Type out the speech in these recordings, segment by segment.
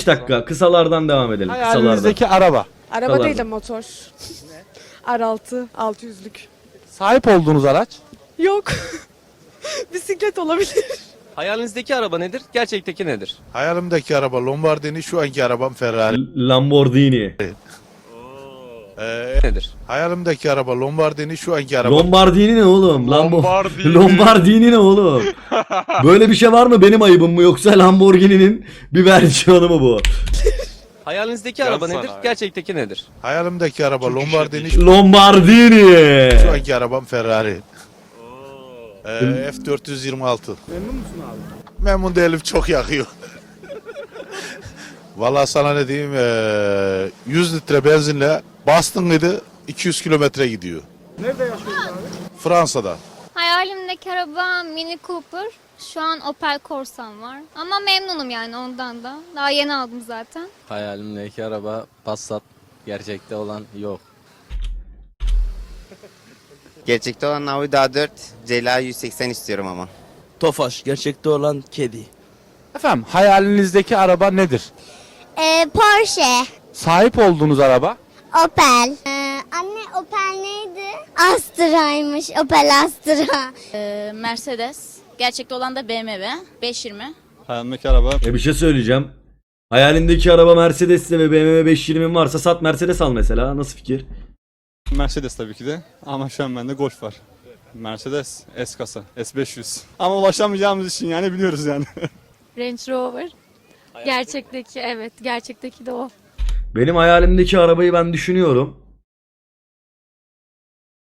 5 dakika kısalardan devam edelim. Kısalardan. Hayalinizdeki araba. Araba Kalan. değil de motor. R6, 600'lük. Sahip olduğunuz araç. Yok. Bisiklet olabilir. Hayalinizdeki araba nedir? Gerçekteki nedir? Hayalimdeki araba Lombardini, şu anki arabam Ferrari. Lamborghini. Ee, Nedir? hayalimdeki araba Lombardini, şu anki arabam Lombardini ne oğlum? Lambo Lombardini. Lombardini ne oğlum? Böyle bir şey var mı benim ayıbım mı yoksa Lamborghini'nin bir versiyonu mu bu? Hayalinizdeki araba nedir? Gerçekteki nedir? Hayalimdeki araba Lombardini, şu Lombardini. anki arabam Ferrari. Ee, F426. Memnun musun abi? Memnun değilim çok yakıyor. Vallahi sana ne diyeyim ee, 100 litre benzinle bastın mıydı 200 kilometre gidiyor. Nerede yaşıyorsun abi? Fransa'da. Hayalimdeki araba Mini Cooper. Şu an Opel Corsan var. Ama memnunum yani ondan da. Daha yeni aldım zaten. Hayalimdeki araba Passat. Gerçekte olan yok. Gerçekte olan Audi A4 CLA 180 istiyorum ama. Tofaş gerçekte olan kedi. Efendim hayalinizdeki araba nedir? Ee, Porsche, Sahip olduğunuz araba. Opel. Ee, anne Opel neydi? Astra'ymış, Opel Astra. Ee, Mercedes. Gerçekte olan da BMW. 520. Hayalimdeki araba E bir şey söyleyeceğim. Hayalindeki araba Mercedes'te ve BMW 520'in varsa sat Mercedes al mesela. Nasıl fikir? Mercedes tabii ki de ama şu an bende Golf var. Mercedes S kasa S500. Ama ulaşamayacağımız için yani biliyoruz yani. Range Rover. Gerçekteki evet. Gerçekteki de o. Benim hayalimdeki arabayı ben düşünüyorum.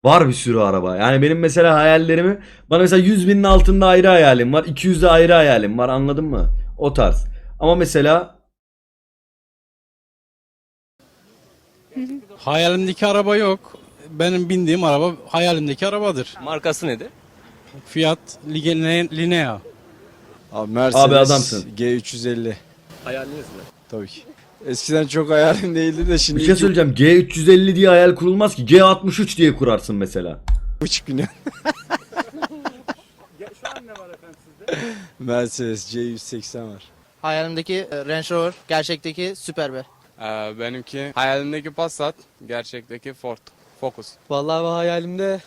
Var bir sürü araba. Yani benim mesela hayallerimi bana mesela 100 binin altında ayrı hayalim var. 200'de ayrı hayalim var. Anladın mı? O tarz. Ama mesela Hayalimdeki araba yok. Benim bindiğim araba hayalimdeki arabadır. Markası nedir? Fiat Line- Linea. Abi Mercedes Abi adamsın. G350 Hayaliniz mi? tabii ki. Eskiden çok hayalim değildi de şimdi bir şey söyleyeceğim. G350 diye hayal kurulmaz ki. G63 diye kurarsın mesela. 2,5 milyon. Mercedes C180 var. Hayalimdeki Range Rover, gerçekteki Super B. benimki hayalimdeki Passat, gerçekteki Ford Focus. Vallahi bu hayalimde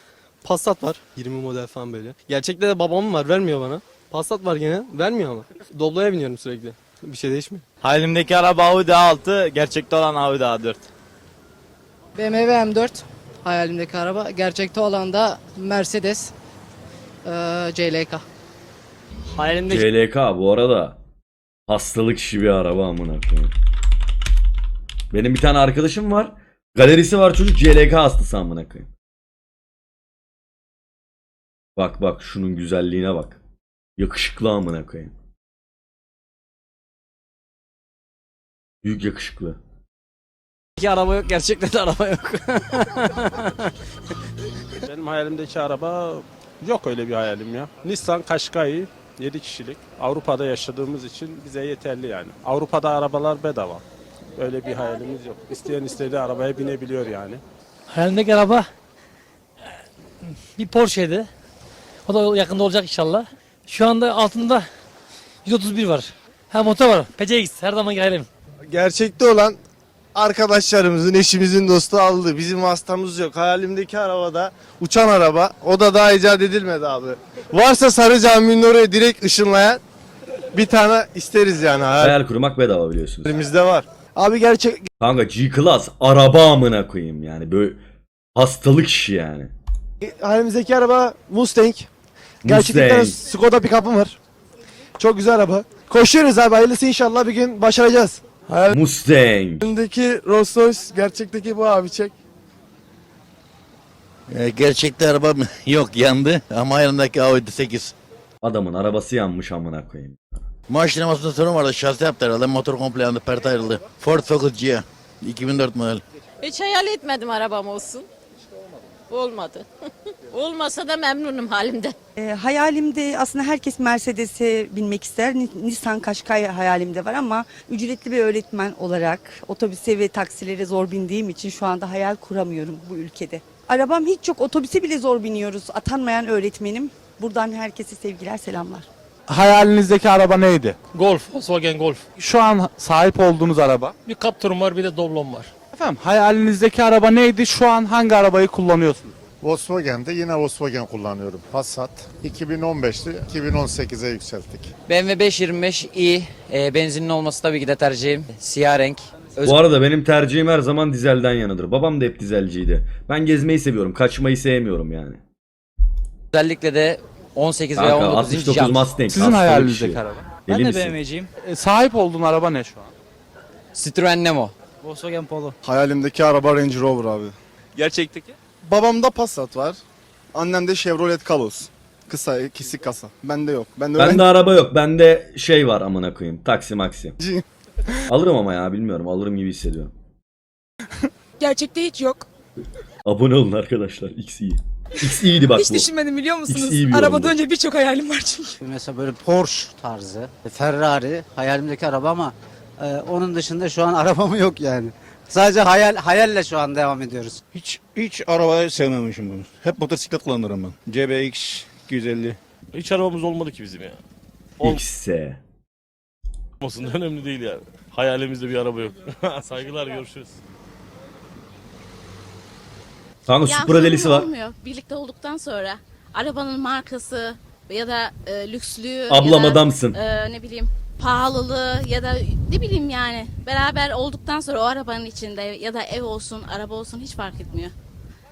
Passat var. 20 model falan böyle. Gerçekte de babam var vermiyor bana. Passat var gene vermiyor ama. Doblo'ya biniyorum sürekli. Bir şey değişmiyor. Hayalimdeki araba Audi A6, gerçekte olan Audi A4. BMW M4. Hayalimdeki araba. Gerçekte olan da Mercedes. Ee, CLK. Hayalimdeki CLK bu arada hastalık işi bir araba amına koyayım. Benim bir tane arkadaşım var. Galerisi var çocuk CLK hastası amına koyayım. Bak bak şunun güzelliğine bak. Yakışıklı amına koyayım. Büyük yakışıklı. araba yok, gerçekte de araba yok. Benim hayalimdeki araba yok öyle bir hayalim ya. Nissan Qashqai 7 kişilik. Avrupa'da yaşadığımız için bize yeterli yani. Avrupa'da arabalar bedava. Öyle bir hayalimiz yok. İsteyen istediği arabaya binebiliyor yani. Hayalimdeki araba bir Porsche'ydi. O da yakında olacak inşallah. Şu anda altında 131 var. Ha motor var. PCX her zaman hayalim. Gerçekte olan arkadaşlarımızın, eşimizin dostu aldı. Bizim hastamız yok. Hayalimdeki arabada uçan araba. O da daha icat edilmedi abi. Varsa Sarı Cami'nin oraya direkt ışınlayan bir tane isteriz yani. Hayal kurmak bedava biliyorsunuz. Hayalimizde var. Abi gerçek Kanka G-Class araba amına koyayım yani böyle hastalık işi yani. hayalimizdeki araba Mustang. Mustang. Skoda pick-up'ım var. Çok güzel araba. Koşuyoruz abi. Hayırlısı inşallah bir gün başaracağız. Mustang. Hayalimdeki Rolls Royce, gerçekteki bu abi çek. gerçekte araba? Yok yandı ama hayalimdeki Audi 8. Adamın arabası yanmış amına koyayım. Maaş sinemasında sorun vardı. Şahsı yaptı herhalde. Motor komple yandı. Pert ayrıldı. Ford Focus G. 2004 model. Hiç hayal etmedim arabam olsun. Olmadı. Olmasa da memnunum halimde. E, hayalimde aslında herkes Mercedes'e binmek ister. Ni- Nissan Qashqai hayalimde var ama ücretli bir öğretmen olarak otobüse ve taksilere zor bindiğim için şu anda hayal kuramıyorum bu ülkede. Arabam hiç yok. Otobüse bile zor biniyoruz. Atanmayan öğretmenim. Buradan herkese sevgiler, selamlar. hayalinizdeki araba neydi? Golf, Volkswagen Golf. Şu an sahip olduğunuz araba. Bir Captur'um var bir de Doblon var. Efendim hayalinizdeki araba neydi? Şu an hangi arabayı kullanıyorsunuz? Volkswagen'de yine Volkswagen kullanıyorum. Passat 2015'ti 2018'e yükselttik. BMW 525i e, benzinli olması tabii ki de tercihim. Siyah renk. Bu arada benim tercihim her zaman dizelden yanıdır. Babam da hep dizelciydi. Ben gezmeyi seviyorum. Kaçmayı sevmiyorum yani. Özellikle de 18 veya Kanka 19 inç 69 jant. Mustang. Sizin hastalık hayalinizdeki işi. araba. Deli misin? BMW'ciyim. E, sahip olduğun araba ne şu an? Citroen Nemo. Volkswagen Polo. Hayalimdeki araba Range Rover abi. Gerçekteki? Babamda Passat var. Annemde Chevrolet Kalos. Kısa, kesik kasa. Bende yok. Ben de Bende araba yok. Bende şey var amına koyayım. Taksi maksi. Alırım ama ya bilmiyorum. Alırım gibi hissediyorum. Gerçekte hiç yok. Abone olun arkadaşlar. X iyi. X iyiydi bak bu. düşünmedim biliyor musunuz? iyi bir Arabadan yorumdu. önce birçok hayalim var çünkü. Mesela böyle Porsche tarzı, Ferrari hayalimdeki araba ama e, onun dışında şu an arabam yok yani. Sadece hayal hayalle şu an devam ediyoruz. Hiç hiç arabayı sevmemişim bunu. Hep motosiklet kullanırım ben. CBX 250. Hiç arabamız olmadı ki bizim ya. X'e. Olmasın önemli değil yani. Hayalimizde bir araba yok. Saygılar görüşürüz. Kanka Supra delisi var. Olmuyor. Birlikte olduktan sonra arabanın markası ya da e, lükslüğü Ablam ya da, adamsın. e, ne bileyim pahalılığı ya da ne bileyim yani beraber olduktan sonra o arabanın içinde ya da ev olsun araba olsun hiç fark etmiyor.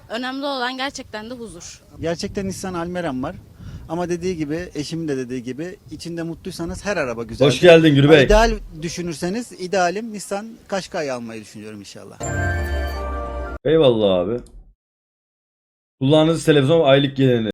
Önemli olan gerçekten de huzur. Gerçekten Nissan Almera'm var. Ama dediği gibi, eşimin de dediği gibi içinde mutluysanız her araba güzel. Hoş geldin Gürbey. İdeal düşünürseniz idealim Nissan Qashqai almayı düşünüyorum inşallah. Eyvallah abi. Kullandığınız televizyon aylık geliri.